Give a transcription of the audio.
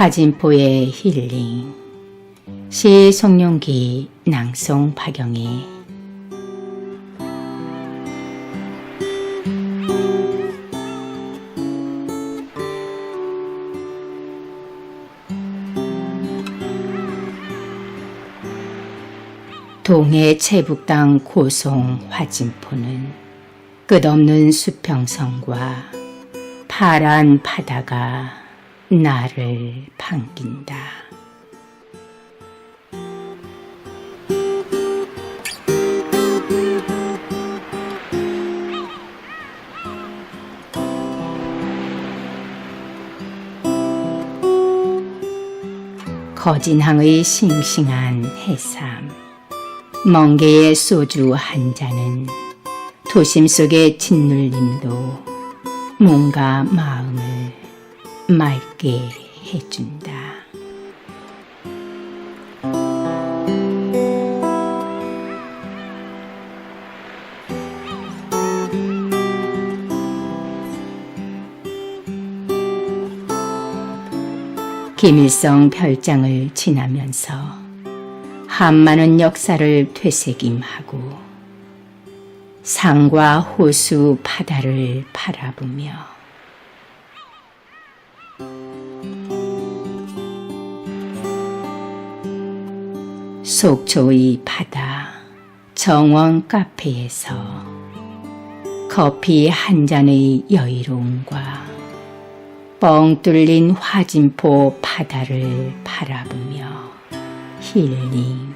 화진포의 힐링. 시 송룡기 낭송 박영희. 동해 체북당 고송 화진포는 끝없는 수평선과 파란 바다가 나를 반긴다. 거진항의 싱싱한 해삼, 멍게의 소주 한 잔은 도심 속의 짓눌림도 뭔가 마음을 맑게 해준다. 김일성 별장을 지나면서 한많은 역사를 되새김하고 산과 호수 바다를 바라보며 속초의 바다 정원 카페에서 커피 한 잔의 여유로움과 뻥 뚫린 화진포 바다를 바라보며 힐링한다.